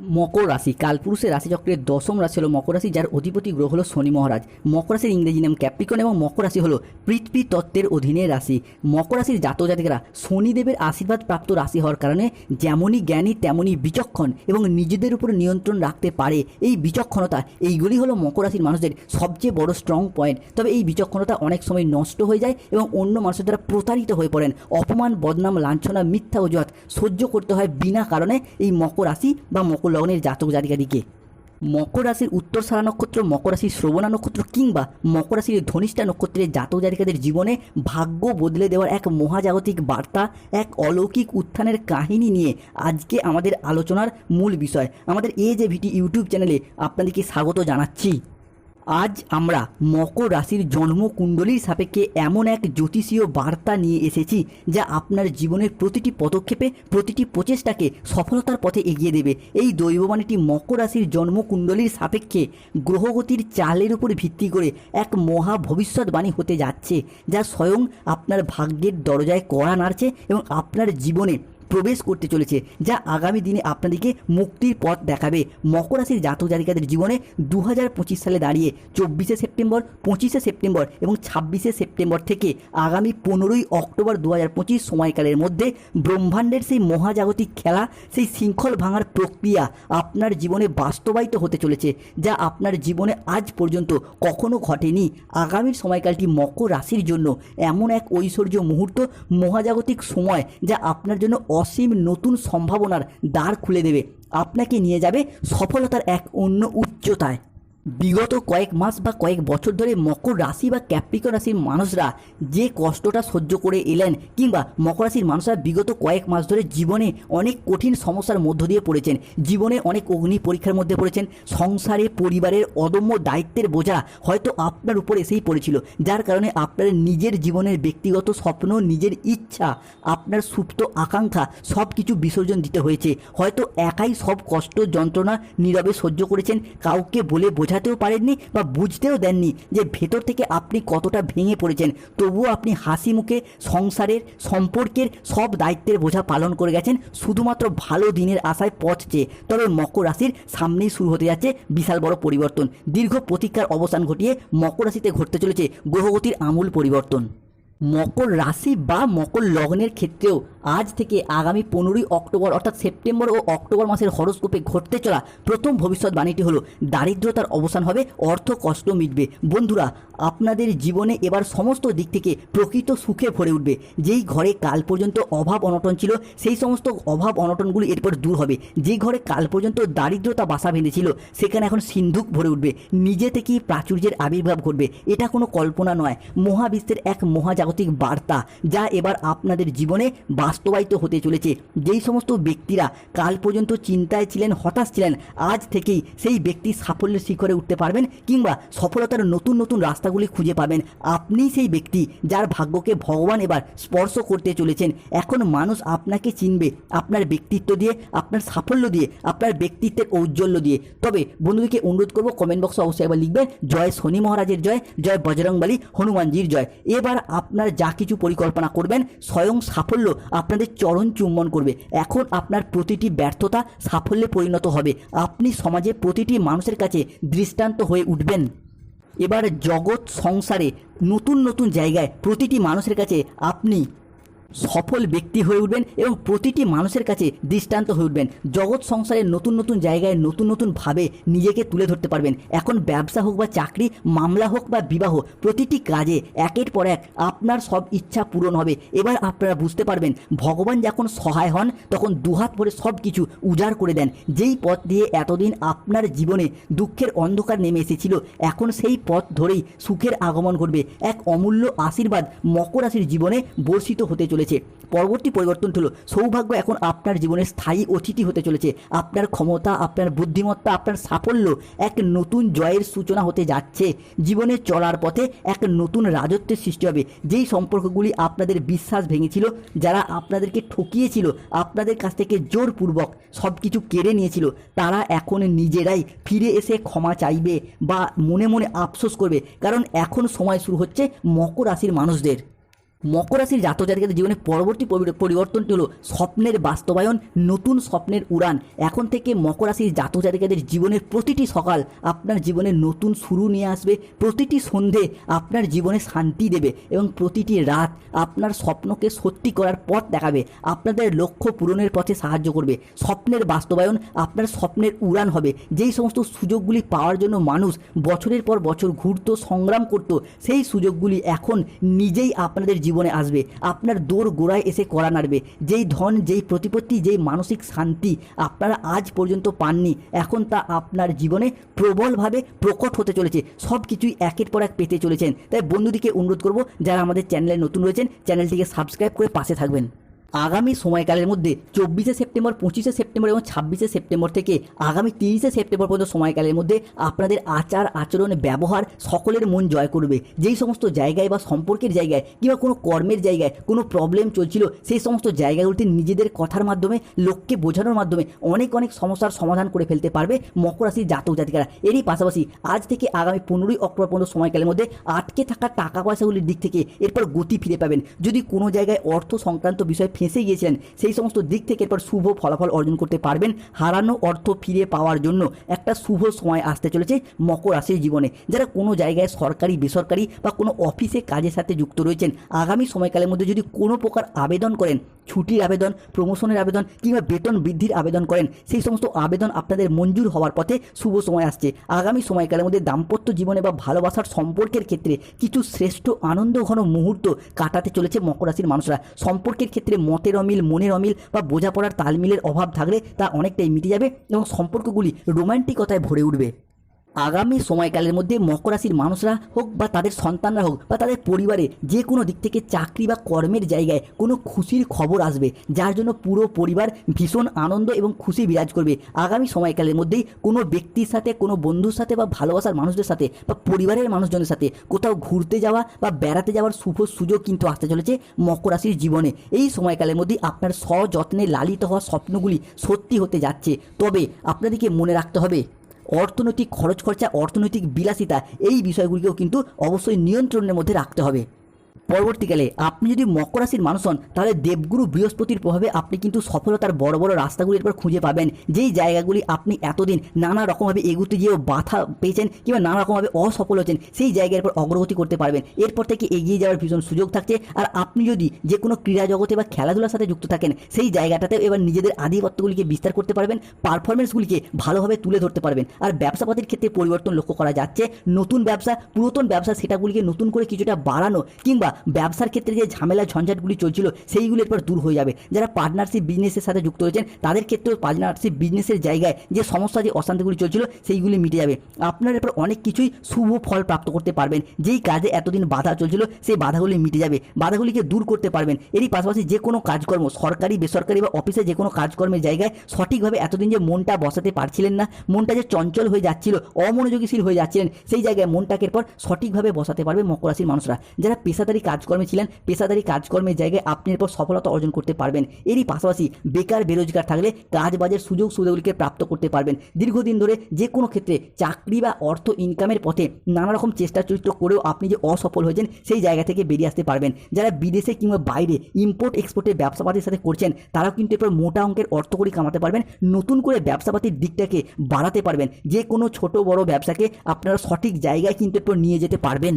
মকর রাশি, কালপুরুষের রাশিচক্রের দশম রাশি হলো মকর রাশি, যার অধিপতি গ্রহ হলো শনি মহারাজ। মকর রাশির ইংরেজি নাম ক্যাপ্রিকন এবং মকর রাশি হলো পৃথ্বী তত্ত্বের অধীনে রাশি। মকর রাশির জাতক জাতিকেরা শনিদেবের আশীর্বাদ প্রাপ্ত রাশি হওয়ার কারণে যেমনই জ্ঞানী, তেমনই বিচক্ষণ এবং নিজেদের উপর নিয়ন্ত্রণ রাখতে পারে। এই বিচক্ষণতা, এইগুলি হলো মকর রাশির মানুষদের সবচেয়ে বড় স্ট্রং পয়েন্ট তবে এই বিচক্ষণতা অনেক সময় নষ্ট হয়ে যায় এবং অন্য মানুষের দ্বারা প্রতারিত হয়ে পড়েন। অপমান, বদনাম, লাঞ্ছনা, মিথ্যা অজুহাত সহ্য করতে হয় বিনা কারণে এই মকর রাশি বা মকর লগ্নের জাতক জাতিকাদিকে। মকর রাশির উত্তর সারা নক্ষত্র, মকর রাশির শ্রবণা নক্ষত্র কিংবা মকর রাশির ধনিষ্ঠা নক্ষত্রের জাতক জাতিকাদের জীবনে ভাগ্য বদলে দেওয়ার এক মহাজাগতিক বার্তা, এক অলৌকিক উত্থানের কাহিনী নিয়ে আজকে আমাদের আলোচনার মূল বিষয়। আমাদের এ যে ভিটি ইউটিউব চ্যানেলে আপনাদেরকে স্বাগত জানাচ্ছি। আজ আমরা মকর রাশির জন্মকুণ্ডলীর সাপেক্ষে এমন এক জ্যোতিষীয় বার্তা নিয়ে এসেছি, যা আপনার জীবনের প্রতিটি পদক্ষেপে, প্রতিটি প্রচেষ্টাকে সফলতার পথে এগিয়ে দেবে। এই দৈববাণীটি মকর রাশির জন্মকুণ্ডলীর সাপেক্ষে গ্রহগতির চালের উপর ভিত্তি করে এক মহা ভবিষ্যৎবাণী হতে যাচ্ছে, যা স্বয়ং আপনার ভাগ্যের দরজায় কড়া নাড়ছে এবং আপনার জীবনে প্রবেশ করতে চলেছে, যা আগামী দিনে আপনাদেরকে মুক্তির পথ দেখাবে। মকর রাশির জাতক জাতিকাদের জীবনে দু হাজার পঁচিশ সালে দাঁড়িয়ে চব্বিশে সেপ্টেম্বর, পঁচিশে সেপ্টেম্বর এবং ছাব্বিশে সেপ্টেম্বর থেকে আগামী পনেরোই অক্টোবর দু হাজার পঁচিশ সময়কালের মধ্যে ব্রহ্মাণ্ডের সেই মহাজাগতিক খেলা, সেই শৃঙ্খল ভাঙার প্রক্রিয়া আপনার জীবনে বাস্তবায়িত হতে চলেছে, যা আপনার জীবনে আজ পর্যন্ত কখনো ঘটেনি। আগামীর সময়কালটি মকর রাশির জন্য এমন এক ঐশ্বর্য মুহূর্ত, মহাজাগতিক সময়, যা আপনার জন্য অসীম নতুন সম্ভাবনার দ্বার খুলে দেবে। আপনাকে নিয়ে যাবে সফলতার এক অন্য উচ্চতায়। বিগত কয়েক মাস বা কয়েক বছর ধরে মকর রাশি বা ক্যাপ্রিকন রাশির মানুষরা যে কষ্টটা সহ্য করে এলেন কিংবা মকর রাশির মানুষরা বিগত কয়েক মাস ধরে জীবনে অনেক কঠিন সমস্যার মধ্য দিয়ে পড়েছেন, জীবনে অনেক অগ্নি পরীক্ষার মধ্যে পড়েছেন, সংসারে, পরিবারের অদম্য দায়িত্বের বোঝা হয়তো আপনার উপর এসেই পড়েছিল, যার কারণে আপনার নিজের জীবনের ব্যক্তিগত স্বপ্ন, নিজের ইচ্ছা, আপনার সুপ্ত আকাঙ্ক্ষা সব কিছু বিসর্জন দিতে হয়েছে, হয়তো একাই সব কষ্ট, যন্ত্রণা, নীরবে সহ্য করেছেন, কাউকে বলে বোঝাতেও পারেননি বা বুঝতেও দেননি যে ভেতর থেকে আপনি কতটা ভেঙে পড়েছেন। তবুও আপনি হাসি মুখে সংসারের, সম্পর্কের সব দায়িত্বের বোঝা পালন করে গেছেন। শুধুমাত্র ভালো দিনের আশায় পথ চেয়ে। তবে মকর রাশির সামনেই শুরু হতে যাচ্ছে বিশাল বড় পরিবর্তন। দীর্ঘ প্রতীক্ষার অবসান ঘটিয়ে মকর রাশিতে ঘটতে চলেছে গ্রহগতির আমূল পরিবর্তন। মকর রাশি বা মকর লগ্নের ক্ষেত্রেও আজ থেকে আগামী পনেরোই অক্টোবর, অর্থাৎ সেপ্টেম্বর ও অক্টোবর মাসের হরস্কোপে ঘটতে চলা প্রথম ভবিষ্যৎবাণীটি হলো, দারিদ্রতার অবসান হবে, অর্থ কষ্ট মিটবে। বন্ধুরা, আপনাদের জীবনে এবার সমস্ত দিক থেকে প্রকৃত সুখে ভরে উঠবে। যেই ঘরে কাল পর্যন্ত অভাব অনটন ছিল, সেই সমস্ত অভাব অনটনগুলি এরপর দূর হবে। যে ঘরে কাল পর্যন্ত দারিদ্রতা বাসা বেঁধেছিল, সেখানে এখন সিন্ধুক ভরে উঠবে। নিজে থেকেই প্রাচুর্যের আবির্ভাব ঘটবে। এটা কোনো কল্পনা নয়। মহাবিশ্বের এক মহাজাগতিক বার্তা, যা এবার আপনাদের জীবনে বাস্তবায়িত হতে চলেছে। যেই সমস্ত ব্যক্তিরা কাল পর্যন্ত চিন্তায় ছিলেন, হতাশ ছিলেন, আজ থেকেই সেই ব্যক্তি সাফল্যের শিখরে উঠতে পারবেন কিংবা সফলতার নতুন নতুন রাস্তাগুলি খুঁজে পাবেন। আপনি সেই ব্যক্তি যার ভাগ্যকে ভগবান এবার স্পর্শ করতে চলেছেন। এখন মানুষ আপনাকে চিনবে আপনার ব্যক্তিত্ব দিয়ে, আপনার সাফল্য দিয়ে, আপনার ব্যক্তিত্বের ঔজ্জ্বল্য দিয়ে। তবে বন্ধুদেরকে অনুরোধ করব কমেন্ট বক্সে অবশ্যই একবার লিখবেন, জয় শনি মহারাজের জয় জয় বজরংবলী হনুমানজির জয়। এবার আপনার যা কিছু পরিকল্পনা করবেন, স্বয়ং সাফল্য আপনাদের চরণ চুম্বন করবে। এখন আপনার প্রতিটি ব্যর্থতা সাফল্যে পরিণত হবে। আপনি সমাজে প্রতিটি মানুষের কাছে দৃষ্টান্ত হয়ে উঠবেন। এবার জগৎ সংসারে নতুন নতুন জায়গায় প্রতিটি মানুষের কাছে আপনি সফল ব্যক্তি হয়ে উঠবেন এবং প্রতিটি মানুষের কাছে দৃষ্টান্ত হয়ে উঠবেন। জগৎ সংসারের নতুন নতুন জায়গায় নতুন নতুনভাবে নিজেকে তুলে ধরতে পারবেন। এখন ব্যবসা হোক বা চাকরি, মামলা হোক বা বিবাহ, প্রতিটি কাজে একের পর এক আপনার সব ইচ্ছা পূরণ হবে। এবার আপনারা বুঝতে পারবেন, ভগবান যখন সহায় হন, তখন দুহাত ভরে সব কিছু উজাড় করে দেন। যেই পথ দিয়ে এতদিন আপনার জীবনে দুঃখের অন্ধকার নেমে এসেছিল, এখন সেই পথ ধরেই সুখের আগমন ঘটবে। এক অমূল্য আশীর্বাদ মকর রাশির জীবনে বর্ষিত হতে চলেছে। পরবর্তী পরিবর্তন হলো, সৌভাগ্য এখন আপনার জীবনে স্থায়ী অতিথি হতে চলেছে। আপনার ক্ষমতা, আপনার বুদ্ধিমত্তা, আপনার সাফল্য এক নতুন জয়ের সূচনা হতে যাচ্ছে। জীবনে চলার পথে এক নতুন রাজত্বের সৃষ্টি হবে। যেই সম্পর্কগুলি আপনাদের বিশ্বাস ভেঙেছিল, যারা আপনাদেরকে ঠকিয়েছিল, আপনাদের কাছ থেকে জোরপূর্বক সব কিছু কেড়ে নিয়েছিল, তারা এখন নিজেরাই ফিরে এসে ক্ষমা চাইবে বা মনে মনে আফসোস করবে। কারণ এখন সময় শুরু হচ্ছে মকর রাশির মানুষদের। মকর রাশির জাতক জাতিকাদের জীবনে পরবর্তী পরি- পরিবর্তনটি হলো স্বপ্নের বাস্তবায়ন, নতুন স্বপ্নের উড়ান। এখন থেকে মকর রাশির জাতক জাতিকাদের জীবনের প্রতিটি সকাল আপনার জীবনে নতুন শুরু নিয়ে আসবে, প্রতিটি সন্ধে আপনার জীবনে শান্তি দেবে এবং প্রতিটি রাত আপনার স্বপ্নকে সত্যি করার পথ দেখাবে, আপনাদের লক্ষ্য পূরণের পথে সাহায্য করবে। স্বপ্নের বাস্তবায়ন আপনার স্বপ্নের উড়ান হবে। যেই সমস্ত সুযোগগুলি পাওয়ার জন্য মানুষ বছরের পর বছর ঘুরতো, সংগ্রাম করত, সেই সুযোগগুলি এখন নিজেই আপনাদের জীবনে আসবে। আপনার দোর গোড়ায় এসে করা নাড়বে। যেই ধন, যেই প্রতিপত্তি, যেই মানসিক শান্তি আপনারা আজ পর্যন্ত পাননি, এখন তা আপনার জীবনে প্রবলভাবে প্রকট হতে চলেছে। সব কিছুই একের পর এক পেতে চলেছেন। তাই বন্ধুদিকে অনুরোধ করব, যারা আমাদের চ্যানেলে নতুন রয়েছেন, চ্যানেলটিকে সাবস্ক্রাইব করে পাশে থাকবেন। আগামী সময়কালের মধ্যে চব্বিশে সেপ্টেম্বর, পঁচিশে সেপ্টেম্বর এবং ছাব্বিশে সেপ্টেম্বর থেকে আগামী তিরিশে সেপ্টেম্বর পর্যন্ত সময়কালের মধ্যে আপনাদের আচার, আচরণ, ব্যবহার সকলের মন জয় করবে। যেই সমস্ত জায়গায় বা সম্পর্কের জায়গায় কিংবা কোনো কর্মের জায়গায় কোনো প্রবলেম চলছিল, সেই সমস্ত জায়গাগুলিতে নিজেদের কথার মাধ্যমে, লোককে বোঝানোর মাধ্যমে অনেক অনেক সমস্যার সমাধান করে ফেলতে পারবে মকর রাশির জাতক জাতিকারা। এরই পাশাপাশি আজ থেকে আগামী পনেরোই অক্টোবর পর্যন্ত সময়কালের মধ্যে আটকে থাকা টাকা পয়সাগুলির দিক থেকে এরপর গতি ফিরে পাবেন। যদি কোনো জায়গায় অর্থ সংক্রান্ত বিষয়ে ফেঁসে গিয়েছিলেন। সেই সমস্ত দিক থেকে এরপর শুভ ফলাফল অর্জন করতে পারবেন। হারানো অর্থ ফিরে পাওয়ার জন্য একটা শুভ সময় আসতে চলেছে মকর রাশির জীবনে। যারা কোনো জায়গায় সরকারি, বেসরকারি বা কোনো অফিসে কাজের সাথে যুক্ত রয়েছেন, আগামী সময়কালের মধ্যে যদি কোনো প্রকার আবেদন করেন, ছুটির আবেদন, প্রমোশনের আবেদন কিংবা বেতন বৃদ্ধির আবেদন করেন, সেই সমস্ত আবেদন আপনাদের মঞ্জুর হওয়ার পথে শুভ সময় আসছে। আগামী সময়কালের মধ্যে দাম্পত্য জীবনে বা ভালোবাসার সম্পর্কের ক্ষেত্রে কিছু শ্রেষ্ঠ আনন্দ ঘন মুহূর্ত কাটাতে চলেছে মকর রাশির মানুষরা। সম্পর্কের ক্ষেত্রে মতের অমিল, মনের অমিল বা বোঝাপড়ার তালমিলের অভাব থাকলে তা অনেকটাই মিটে যাবে এবং সম্পর্কগুলি রোমান্টিকতায় ভরে উঠবে। আগামী সময়কালের মধ্যে মকর রাশির মানুষরা হোক বা তাদের সন্তানরা হোক বা তাদের পরিবারে যে কোনো দিক থেকে চাকরি বা কর্মের জায়গায় কোনো খুশির খবর আসবে, যার জন্য পুরো পরিবার ভীষণ আনন্দ এবং খুশি বিরাজ করবে। আগামী সময়কালের মধ্যেই কোনো ব্যক্তির সাথে, কোনো বন্ধুর সাথে বা ভালোবাসার মানুষদের সাথে বা পরিবারের মানুষজনের সাথে কোথাও ঘুরতে যাওয়া বা বেড়াতে যাওয়ার শুভ সুযোগ কিন্তু আসতে চলেছে মকর রাশির জীবনে। এই সময়কালের মধ্যেই আপনার সযত্নে লালিত হওয়া স্বপ্নগুলি সত্যি হতে যাচ্ছে। তবে আপনাদেরকে মনে রাখতে হবে অর্থনৈতিক খরচ খরচা অর্থনৈতিক বিলাসিতা এই বিষয়গুলিকেও কিন্তু অবশ্যই নিয়ন্ত্রণের মধ্যে রাখতে হবে। পরবর্তীকালে আপনি যদি মকর রাশির মানুষ হন, তাহলে দেবগুরু বৃহস্পতির প্রভাবে আপনি কিন্তু সফলতার বড় বড় রাস্তাগুলি এরপর খুঁজে পাবেন। যেই জায়গাগুলি আপনি এতদিন নানা রকমভাবে এগুতে গিয়েও বাধা পেয়েছেন কিংবা নানা রকমভাবে অসফল হয়েছেন, সেই জায়গার পর অগ্রগতি করতে পারবেন। এরপর থেকে এগিয়ে যাওয়ার ভীষণ সুযোগ থাকছে। আর আপনি যদি যে কোনো ক্রীড়া জগতে বা খেলাধুলার সাথে যুক্ত থাকেন, সেই জায়গাটাতে এবার নিজেদের আধিপত্যগুলিকে বিস্তার করতে পারবেন, পারফরমেন্সগুলিকে ভালোভাবে তুলে ধরতে পারবেন। আর ব্যবসাপাতির ক্ষেত্রে পরিবর্তন লক্ষ্য করা যাচ্ছে। নতুন ব্যবসা, পুরাতন ব্যবসা, সেটাগুলিকে নতুন করে কিছুটা বাড়ানো কিংবা ব্যবসার ক্ষেত্রে যে ঝামেলা ঝঞ্ঝাটগুলি চলছিল সেইগুলির পর দূর হয়ে যাবে। যারা পার্টনারশিপ বিজনেসের সাথে যুক্ত হয়েছেন, তাদের ক্ষেত্রেও পার্টনারশিপ বিজনেসের জায়গায় যে সমস্যা, যে অশান্তিগুলি চলছিল, সেইগুলি মিটে যাবে। আপনার এরপর অনেক কিছুই শুভ ফল প্রাপ্ত করতে পারবেন। যেই কাজে এতদিন বাধা চলছিল, সেই বাধাগুলি মিটে যাবে। বাধাগুলিকে দূর করতে পারবেন। এরই পাশাপাশি যে কোনো কাজকর্ম, সরকারি, বেসরকারি বা অফিসে যে কোনো কাজকর্মের জায়গায় সঠিকভাবে এতদিন যে মনটা বসাতে পারছিলেন না, মনটা যে চঞ্চল হয়ে যাচ্ছিল, অমনোযোগীশীল হয়ে যাচ্ছিলেন, সেই জায়গায় মনটাকে এরপর সঠিকভাবে বসাতে পারবে মকর রাশির মানুষরা। যারা পেশাদারি কাজকর্মে ছিলেন, পেশাদারি কাজকর্মের জায়গায় আপনি এরপর সফলতা অর্জন করতে পারবেন। এরই পাশাপাশি বেকার, বেরোজগার থাকলে কাজ বাজের সুযোগ সুবিধাগুলিকে প্রাপ্ত করতে পারবেন। দীর্ঘদিন ধরে যে কোনো ক্ষেত্রে চাকরি বা অর্থ ইনকামের পথে নানা রকম চেষ্টা চরিত্র করেও আপনি যে অসফল হয়েছেন, সেই জায়গা থেকে বেরিয়ে আসতে পারবেন। যারা বিদেশে কিংবা বাইরে ইম্পোর্ট এক্সপোর্টের ব্যবসাপাতির সাথে করছেন, তারাও কিন্তু এরপর মোটা অঙ্কের অর্থ করি কামাতে পারবেন। নতুন করে ব্যবসাপাতির দিকটাকে বাড়াতে পারবেন। যে কোনো ছোট বড় ব্যবসাকে আপনারা সঠিক জায়গায় কিন্তু এরপর নিয়ে যেতে পারবেন।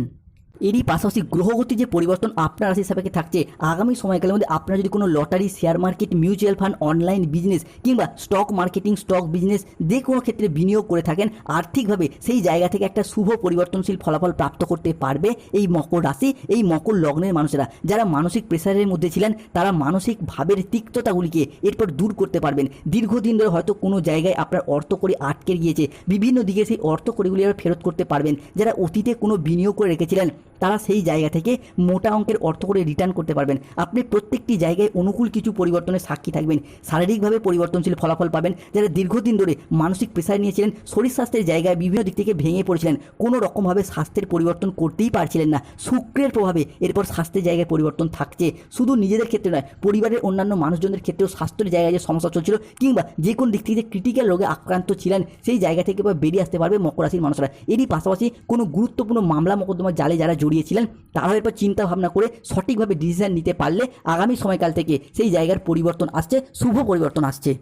এরই পাশাপাশি গ্রহগতি যে পরিবর্তন আপনার রাশি সাপেক্ষে থাকছে, আগামী সময়কালের মধ্যে আপনারা যদি কোনো lottery share market mutual fund online business কিংবা স্টক মার্কেটিং স্টক বিজনেস যে কোনো ক্ষেত্রে বিনিয়োগ করে থাকেন, আর্থিকভাবে সেই জায়গা থেকে একটা শুভ পরিবর্তনশীল ফলাফল প্রাপ্ত করতে পারবে এই মকর রাশি, এই মকর লগ্নের মানুষেরা। যারা মানসিক প্রেশারের মধ্যে ছিলেন, তারা মানসিক ভাবের তিক্ততাগুলিকে এরপর দূর করতে পারবেন। দীর্ঘদিন ধরে হয়তো কোনো জায়গায় আপনার অর্থ করে আটকে গিয়েছে, বিভিন্ন দিকে সেই অর্থ করিগুলি এবার ফেরত করতে পারবেন। যারা অতীতে কোনো বিনিয়োগ করে রেখেছিলেন তারা সেই জায়গা থেকে মোটা অঙ্কের অর্থ করে রিটার্ন করতে পারবেন। আপনি প্রত্যেকটি জায়গায় অনুকূল কিছু পরিবর্তনের সাক্ষী থাকবেন। শারীরিকভাবে পরিবর্তনশীল ফলাফল পাবেন। যারা দীর্ঘদিন ধরে মানসিক প্রেশার নিয়েছিলেন, শরীর স্বাস্থ্যের জায়গায় বিভিন্ন দিক থেকে ভেঙে পড়েছিলেন, কোনো রকমভাবে স্বাস্থ্যের পরিবর্তন করতেই পারছিলেন না। শুক্রের প্রভাবে এরপর স্বাস্থ্যের জায়গায় পরিবর্তন থাকছে। শুধু নিজেদের ক্ষেত্রে নয়, পরিবারের অন্যান্য মানুষজনের ক্ষেত্রেও স্বাস্থ্যের জায়গায় যে সমস্যা চলছিল কিংবা যে কোনো দিক থেকে ক্রিটিক্যাল রোগে আক্রান্ত ছিলেন, সেই জায়গা থেকে বেরিয়ে আসতে পারবে মকর রাশির মানুষরা। এরই পাশাপাশি কোনো গুরুত্বপূর্ণ মামলা মোকদ্দমা জালে যারা জড়িয়েছিলেন তারাও এরপর চিন্তা ভাবনা করে সঠিকভাবে ডিসিশন নিতে পারলে আগামী সময়কাল থেকে সেই জায়গার পরিবর্তন আসছে, শুভ পরিবর্তন আসছে।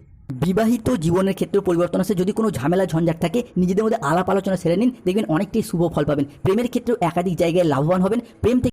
বিবাহিত জীবনের ক্ষেত্রেও পরিবর্তন আসে যদি কোনো ঝামেলা ঝঞ্ঝাট থাকে, নিজেদের মধ্যে আলাপ আলোচনা সেরে নিন, দেখবেন অনেকটাই শুভ ফল পাবেন। প্রেমের ক্ষেত্রেও একাধিক জায়গায় লাভবান হবেন, প্রেম থেকে